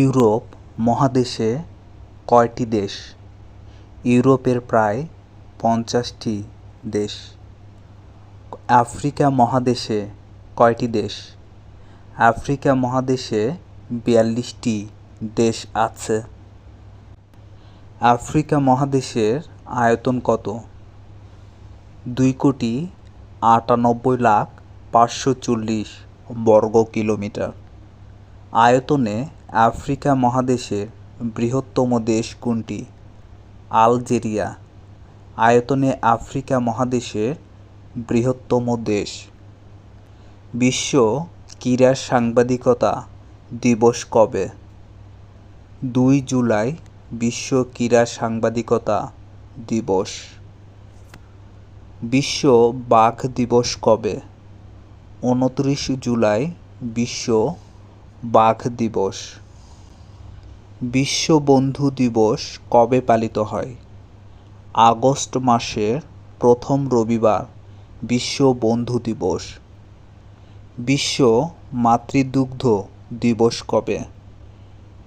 Europe মহাদেশে কয়টি দেশ? ইউরোপের প্রায় পঞ্চাশটি দেশ। আফ্রিকা মহাদেশে কয়টি দেশ? আফ্রিকা মহাদেশে বিয়াল্লিশটি দেশ আছে। আফ্রিকা মহাদেশের আয়তন কত? দুই কোটি আটানব্বই লাখ পাঁচশো চল্লিশ বর্গ কিলোমিটার। আয়তনে আফ্রিকা মহাদেশের বৃহত্তম দেশ কোনটি? আলজেরিয়া। আয়তনে আফ্রিকা মহাদেশের বৃহত্তম দেশ। বিশ্ব ক্রীড়া সাংবাদিকতা দিবস কবে? দুই জুলাই বিশ্ব ক্রীড়া সাংবাদিকতা দিবস। বিশ্ব বাঘ দিবস কবে? উনত্রিশ জুলাই বিশ্ব বাঘ দিবস। বিশ্ব বন্ধু দিবস কবে পালিত হয়? আগস্ট মাসের প্রথম রবিবার বিশ্ব বন্ধু দিবস। বিশ্ব মাতৃদুগ্ধ দিবস কবে?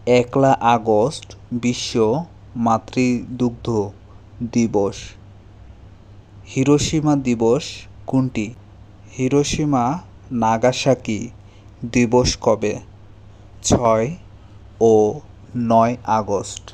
একলা আগস্ট বিশ্ব মাতৃদুগ্ধ দিবস। হিরোশিমা দিবস কোনটি? হিরোশিমা নাগাসাকি দিবস কবে? ছয় ও নয় আগস্ট।